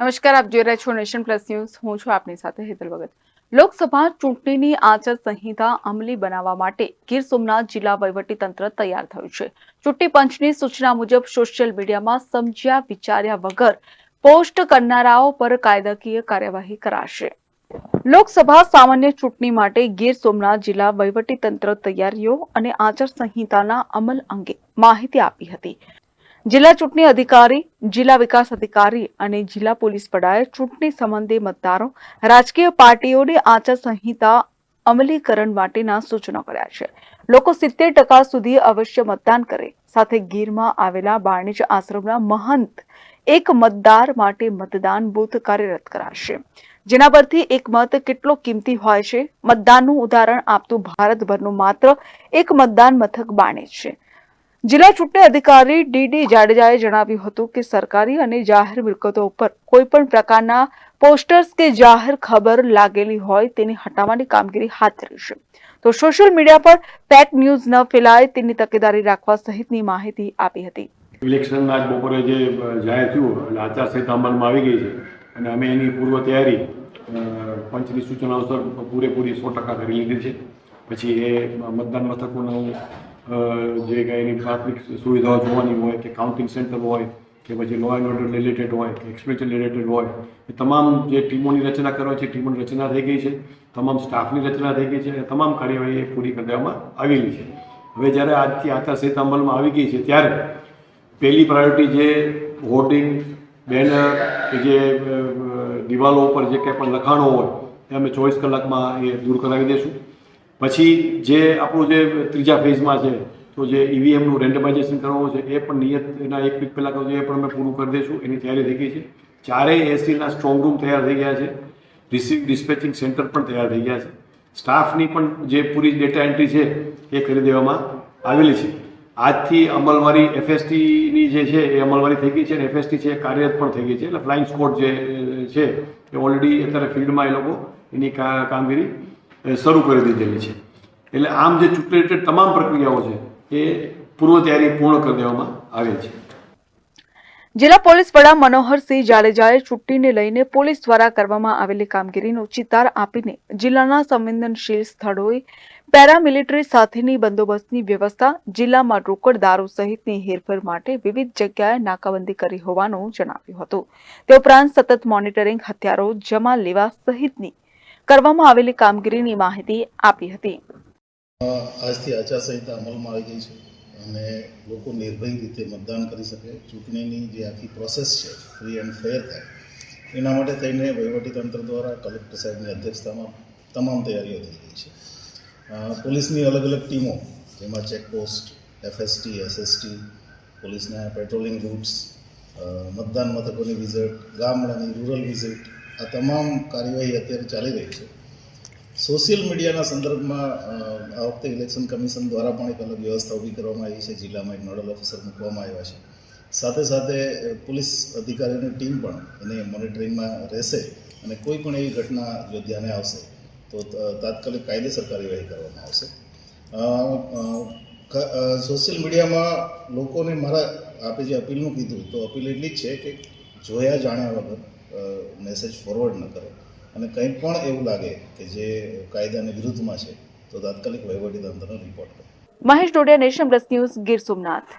નમસ્કાર, આપ જોઈ રહ્યા છો નેશન પ્લસ ન્યૂઝ. હું છું આપની સાથે હેતલ ભગત. લોકસભા ચૂંટણીની આચાર સંહિતા અમલી બનાવવા માટે ગીર સોમનાથ જિલ્લા તંત્ર તૈયાર થયું છે. ચૂંટણી પંચની સૂચના મુજબ સોશિયલ મીડિયામાં સમજ્યા વિચાર્યા વગર પોસ્ટ કરનારાઓ પર કાયદાકીય કાર્યવાહી કરાશે. લોકસભા સામાન્ય ચૂંટણી માટે ગીર સોમનાથ જિલ્લા વહીવટી તંત્ર તૈયારીઓ અને આચાર સંહિતાના અમલ અંગે માહિતી આપી હતી. જિલ્લા ચૂંટણી અધિકારી, જિલ્લા વિકાસ અધિકારી અને જિલ્લા પોલીસ વડાએ ચૂંટણી સંબંધે મતદારો, રાજકીય પાર્ટીઓની આચાર સંહિતા અમલીકરણ માટેના સૂચનો કર્યા છે. લોકો સિત્તેર ટકા સુધી અવશ્ય મતદાન કરે. સાથે ગીરમાં આવેલા બાણેજ આશ્રમના મહંત એક મતદાર માટે મતદાન બૂથ કાર્યરત કરાશે. જેના પરથી એક મત કેટલો કિંમતી હોય છે? મતદાનનું ઉદાહરણ આપતું ભારતભરનું માત્ર એક મતદાન મથક બાણે છે. જિલ્લા ચૂંટણી અધિકારી ડીડી જાડેજાએ જણાવ્યું હતું કે સરકારી અને જાહેર મિલકતો ઉપર કોઈ પણ પ્રકારના પોસ્ટર્સ કે જાહેર ખબર લાગેલી હોય તેની હટાવવાની કામગીરી હાથ ધરી તો સોશિયલ મીડિયા પર ફેક ન્યૂઝ ન ફેલાય તેની તકેદારી રાખવા સહિતની માહિતી આપી હતી. ઇલેક્શન આજ બપોરે જે જાહેર થયું, એટલે આચારસંહિતા અમલમાં આવી ગઈ છે. અને અમે એની પૂર્વ તૈયારી પંચની સૂચના અનુસાર પૂરેપૂરી સો ટકા કરી લીધી છે. પછી એ મતદાન મથકોનું જે કાંઈ એની પ્રાથમિક સુવિધાઓ જોવાની હોય કે કાઉન્ટિંગ સેન્ટર હોય કે પછી લો એન્ડ ઓર્ડર રિલેટેડ હોય કે એક્સપેન્શન રિલેટેડ હોય, એ તમામ જે ટીમોની રચના કરવા છે ટીમોની રચના થઈ ગઈ છે, તમામ સ્ટાફની રચના થઈ ગઈ છે અને તમામ કાર્યવાહી પૂરી કરી દેવામાં આવેલી છે. હવે જ્યારે આજથી આચારસંહિતા અમલમાં આવી ગઈ છે, ત્યારે પહેલી પ્રાયોરિટી જે હોર્ડિંગ બેનર કે જે દિવાલો ઉપર જે કંઈ પણ લખાણો હોય, એ અમે ચોવીસ કલાકમાં એ દૂર કરાવી દઈશું પછી જે આપણું જે ત્રીજા ફેઝમાં છે, તો જે ઈવીએમનું રેન્ડમાઇઝેશન કરવાનું છે, એ પણ નિયત એના એક વીક પહેલાં કરવું એ પણ અમે પૂરું કરી દઈશું, એની તૈયારી થઈ ગઈ છે. ચારેય એસીના સ્ટ્રોંગ રૂમ તૈયાર થઈ ગયા છે. રિસીવ ડિસ્પેચિંગ સેન્ટર પણ તૈયાર થઈ ગયા છે. સ્ટાફની પણ જે પૂરી ડેટા એન્ટ્રી છે, એ કરી દેવામાં આવેલી છે. આજથી અમલવારી એફએસટીની જે છે, એ અમલવારી થઈ ગઈ છે અને એફએસટી છે, એ કાર્યરત પણ થઈ ગઈ છે. એટલે ફ્લાઇંગ સ્કોડ જે છે, એ ઓલરેડી અત્યારે ફિલ્ડમાં એ લોકો એની કામગીરી શરૂ કરી દીધેલી છે. એટલે આમ જે ચૂંટણી રિલેટેડ તમામ પ્રક્રિયાઓ છે, એ પૂર્વ તૈયારી પૂર્ણ કરી દેવામાં આવી છે. જિલ્લા પોલીસ વડા મનોહરસિંહ જાડેજાએ ચૂંટણીને લઈને પોલીસ દ્વારા કરવામાં આવેલી કામગીરીનો ચિતાર આપીને જિલ્લાના સંવેદનશીલ સ્થળોએ પેરામિલિટરી સાથેની બંદોબસ્તની વ્યવસ્થા, જિલ્લામાં રોકડ દારૂ સહિતની હેરફેર માટે વિવિધ જગ્યાએ નાકાબંધી કરી હોવાનું જણાવ્યું હતું. તે ઉપરાંત સતત મોનિટરિંગ, હથિયારો જમા લેવા સહિતની કરવામાં આવેલી કામગીરીની માહિતી આપી હતી. આજથી આચારસંહિતા અમલમાં આવી ગઈ છે અને લોકો નિર્ભય રીતે મતદાન કરી શકે. ચૂંટણીની જે આખી પ્રોસેસ છે ફ્રી એન્ડ ફેર થાય, એના માટે થઈને વહીવટીતંત્ર દ્વારા કલેક્ટર સાહેબની અધ્યક્ષતામાં તમામ તૈયારીઓ થઈ ગઈ છે. પોલીસની અલગ અલગ ટીમો, જેમાં ચેકપોસ્ટ એફએસટી એસએસટી પોલીસના પેટ્રોલિંગ રૂટ્સ મતદાન મથકોની વિઝિટ, ગામડાની રૂરલ વિઝિટ આ તમામ કાર્યવાહી અત્યારે ચાલી રહી છે. સોશિયલ મીડિયાના સંદર્ભમાં આ વખતે ઇલેક્શન કમિશન દ્વારા પણ એક અલગ વ્યવસ્થા ઊભી કરવામાં આવી છે. જિલ્લામાં એક નોડલ ઓફિસર મૂકવામાં આવ્યા છે. સાથે સાથે પોલીસ અધિકારીઓની ટીમ પણ એને મોનિટરિંગમાં રહેશે અને કોઈ પણ એવી ઘટના જો ધ્યાને આવશે તો તાત્કાલિક કાયદેસર કાર્યવાહી કરવામાં આવશે. સોશિયલ મીડિયામાં લોકોને મારા આપે જે અપીલનું કીધું, તો અપીલ એટલી જ છે કે જોયા જાણ્યા વગર મેસેજ ફોરવર્ડ ન કરો. અને કંઈ પણ એવું લાગે કે જે કાયદાની વિરુદ્ધમાં છે, તો તાત્કાલિક વહીવટી તંત્રનો રિપોર્ટ કરો. Mahesh Dodiya nation plus news Gir Somnath.